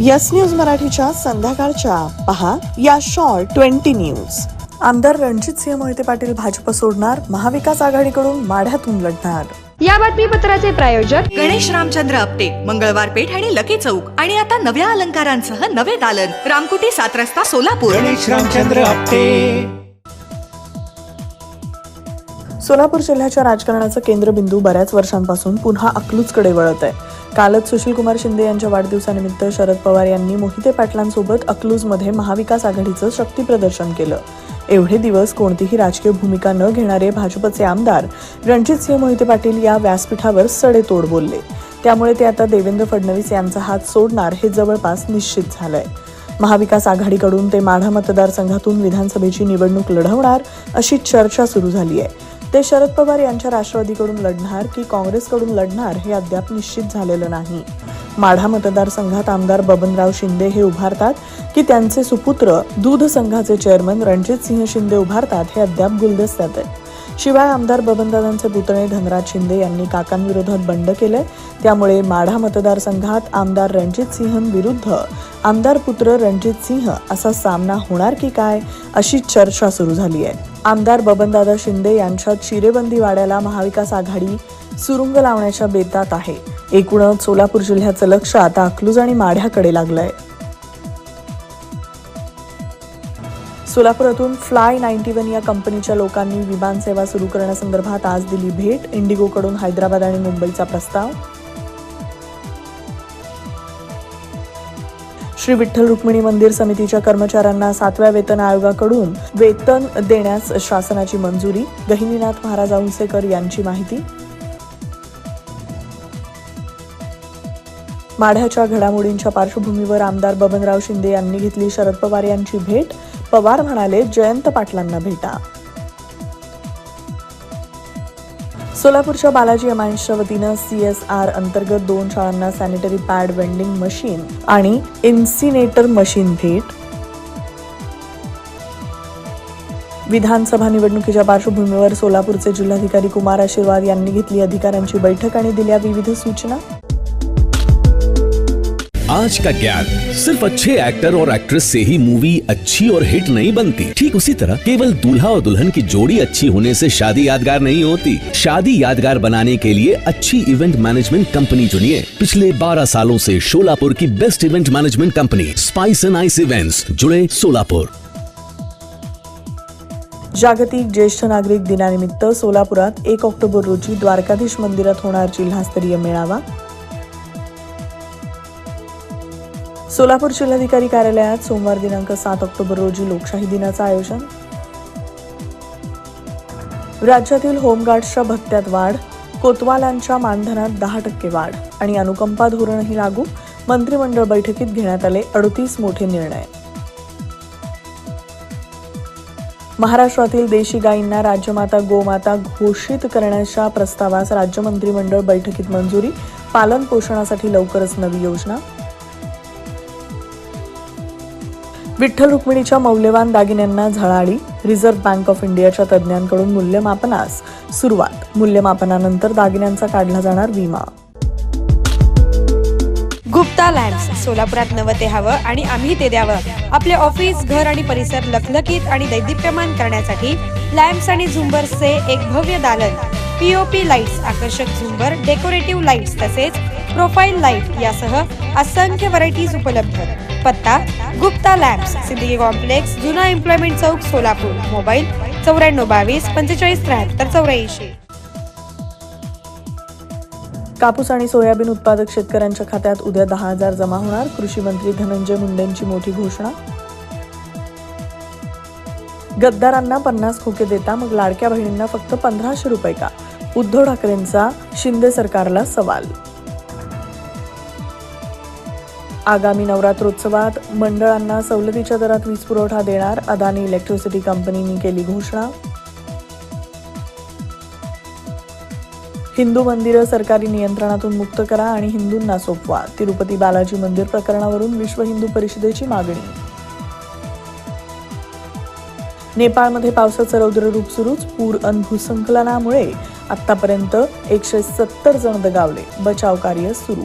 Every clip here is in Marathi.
यस न्यूज मराठीच्या संध्याकाळच्या. पहा या शॉर्ट ट्वेंटी न्यूज. आमदार रणजित सिंह मोहिते पाटील भाजप सोडणार महाविकास आघाडीकडून माढ्यातून लढणार. या बातमीपत्राचे प्रायोजक गणेश रामचंद्र आपटे मंगळवार पेठ आणि लकी चौक आणि आता नव्या अलंकारांसह नवे दालन रामकुटी सात रस्ता सोलापूर. गणेश रामचंद्र आपटे. सोलापूर जिल्ह्याच्या राजकारणाचं केंद्रबिंदू बऱ्याच वर्षांपासून पुन्हा अकलूजकडे वळत आहे. कालच सुशीलकुमार शिंदे यांच्या वाढदिवसानिमित्त शरद पवार यांनी मोहिते पाटलांसोबत अकलूजमध्ये महाविकास आघाडीचं शक्ती प्रदर्शन केलं. एवढे दिवस कोणतीही राजकीय भूमिका न घेणारे भाजपचे आमदार रणजितसिंह मोहिते पाटील या व्यासपीठावर सडेतोड बोलले. त्यामुळे ते आता देवेंद्र फडणवीस यांचा हात सोडणार हे जवळपास निश्चित झालंय. महाविकास आघाडीकडून ते माढा मतदारसंघातून विधानसभेची निवडणूक लढवणार अशी चर्चा सुरू झाली आहे ते शरद पवार यांच्या राष्ट्रवादीकडून लढणार की काँग्रेसकडून लढणार हे अद्याप निश्चित झालेलं नाही. माढा मतदारसंघात आमदार बबनराव शिंदे हे उभारतात की त्यांचे सुपुत्र दूध संघाचे चेअरमन रणजित सिंह शिंदे उभारतात हे अद्याप गुलदस्त्यात आहे. शिवाय आमदार बबनदादांचे पुतणे धनराज शिंदे यांनी काकांविरोधात बंड केलंय. त्यामुळे माढा मतदारसंघात आमदार रणजित सिंह विरुद्ध आमदार पुत्र रणजित सिंह असा सामना होणार की काय अशी चर्चा सुरू झाली आहे. आमदार बबनदादा शिंदे यांच्यात शिरेबंदी वाड्याला महाविकास आघाडी सुरुंग लावण्याच्या बेतात आहे. एकूणच सोलापूर जिल्ह्याचं लक्ष आता अकलूज आणि माढ्याकडे लागलंय. सोलापुरातून फ्लाय नाईन्टी वन या कंपनीच्या लोकांनी विमान सेवा सुरू करण्यासंदर्भात आज दिली भेट. इंडिगोकडून हैदराबाद आणि मुंबईचा प्रस्ताव. श्री विठ्ठल रुक्मिणी मंदिर समितीच्या कर्मचाऱ्यांना सातव्या वेतन आयोगाकडून वेतन देण्यास शासनाची मंजुरी. गहिनीनाथ महाराज औंसेकर यांची माहिती. माढ्याच्या घडामोडींच्या पार्श्वभूमीवर आमदार बबनराव शिंदे यांनी घेतली शरद पवार यांची भेट. पवार म्हणाले जयंत पाटलांना भेटा. सोलापूरच्या बालाजी अमायन्सच्या वतीनं सी एस आर अंतर्गत दोन शाळांना सॅनिटरी पॅड वेंडिंग मशीन आणि इन्सिनेटर मशीन भेट. विधानसभा निवडणुकीच्या पार्श्वभूमीवर सोलापूरचे जिल्हाधिकारी कुमार आशीर्वाद यांनी घेतली अधिकाऱ्यांची बैठक आणि दिल्या विविध सूचना. आज का ज्ञान सिर्फ़ अच्छे एक्टर और एक्ट्रेस से ही मूवी अच्छी और हिट नहीं बनती। ठीक उसी तरह केवल दूल्हा और दुल्हन की जोड़ी अच्छी होने से शादी यादगार नहीं होती। शादी यादगार बनाने के लिए अच्छी इवेंट मैनेजमेंट कंपनी चुनिए। पिछले 12 सालों से शोलापुर की best event management company spice and ice events जुड़े सोलापुर जागतिक ज्येष्ठ नागरिक दिनानिमित्त सोलापुरात एक ऑक्टोबर रोजी द्वारकाधीश मंदिरात होणार जिल्हास्तरीय मेळावा सोलापूर जिल्हाधिकारी कार्यालयात सोमवार दिनांक सात ऑक्टोबर रोजी लोकशाही दिनाचं आयोजन. राज्यातील होमगार्ड्सच्या भत्त्यात वाढ कोतवालांच्या मानधनात दहा टक्के वाढ आणि अनुकंपा धोरणही लागू मंत्रिमंडळ बैठकीत घेण्यात आले अडतीस मोठे निर्णय. महाराष्ट्रातील देशी गायींना राज्यमाता गोमाता घोषित करण्याच्या प्रस्तावास राज्य मंत्रिमंडळ बैठकीत मंजुरी पालन पोषणासाठी लवकरच नवी योजना. विठ्ठल रुक्मिणीच्या मौल्यवान दागिन्यांना झळाळी रिझर्व्ह बँक ऑफ इंडियाच्या तज्ज्ञांकडून मूल्यमापनास सुरुवात. मूल्यमापनानंतर दागिन्यांचा काढला जाणार विमा. गुप्ता लँड्स सोलापुरात नवं ते हवं आणि आम्ही ते द्यावं. आपले ऑफिस घर आणि परिसर लखलखीत आणि दैदिप्यमान करण्यासाठी लॅम्प्स आणि झुंबर्सचे एक भव्य दालन. पीओपी लाईट्स आकर्षक झुंबर डेकोरेटिव्ह लाईट्स तसेच प्रोफाईल लाइट यासह असंख्य व्हरायटीज उपलब्ध. पत्ता गुप्ता लॅब सिद्दीकी कॉम्प्लेक्स जुना एम्प्लॉयमेंट चौक सोलापूर. मोबाईल चौऱ्याण्णव बावीस पंचेचाळीस त्र्याहत्तर चौऱ्याऐंशी. कापूस आणि सोयाबीन उत्पादक शेतकऱ्यांच्या खात्यात उद्या दहा हजार जमा होणार. कृषी मंत्री धनंजय मुंडेंची मोठी घोषणा. गद्दारांना पन्नास खोके देता मग लाडक्या बहिणींना फक्त पंधराशे रुपये का? उद्धव ठाकरेंचा शिंदे सरकारला सवाल आगामी नवरात्रोत्सवात मंडळांना सवलतीच्या दरात वीज पुरवठा देणार अदानी इलेक्ट्रिसिटी कंपनीने केली घोषणा. हिंदू मंदिरं सरकारी नियंत्रणातून मुक्त करा आणि हिंदूंना सोपवा. तिरुपती बालाजी मंदिर प्रकरणावरून विश्व हिंदू परिषदेची मागणी. नेपाळमध्ये पावसाचं रौद्र रूप सुरूच. पूर अन भूसंकलनामुळे आतापर्यंत एकशे सत्तर जण दगावले. बचाव कार्य सुरू.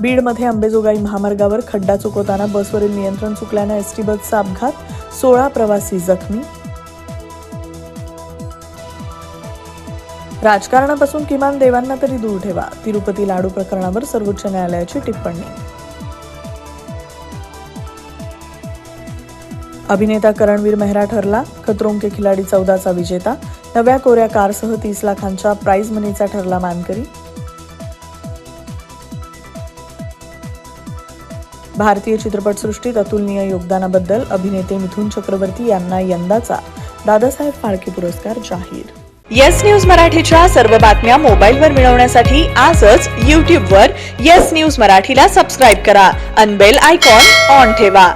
बीडमध्ये अंबेजोगाई महामार्गावर खड्डा चुकवताना बसवरील नियंत्रण चुकल्यानं एसटी बसचा अपघात सोळा प्रवासी जखमी. राजकारणापासून किमान देवांना तरी दूर ठेवा तिरुपती लाडू प्रकरणावर सर्वोच्च न्यायालयाची टिप्पणी. अभिनेता करणवीर मेहरा ठरला खतरों के खिलाडी चौदाचा विजेता नव्या कोऱ्या कारसह तीस लाखांच्या प्राईज मनीचा ठरला मानकरी. भारतीय चित्रपटसृष्टीत अतुलनीय योगदानाबद्दल अभिनेते मिथुन चक्रवर्ती यांना यंदाचा दादासाहेब फाळके पुरस्कार जाहीर. येस न्यूज मराठीच्या सर्व बातम्या मोबाईलवर मिळवण्यासाठी आजच यूट्यूबवर येस न्यूज मराठीला सबस्क्राईब करा. अनबेल आयकॉन ऑन ठेवा.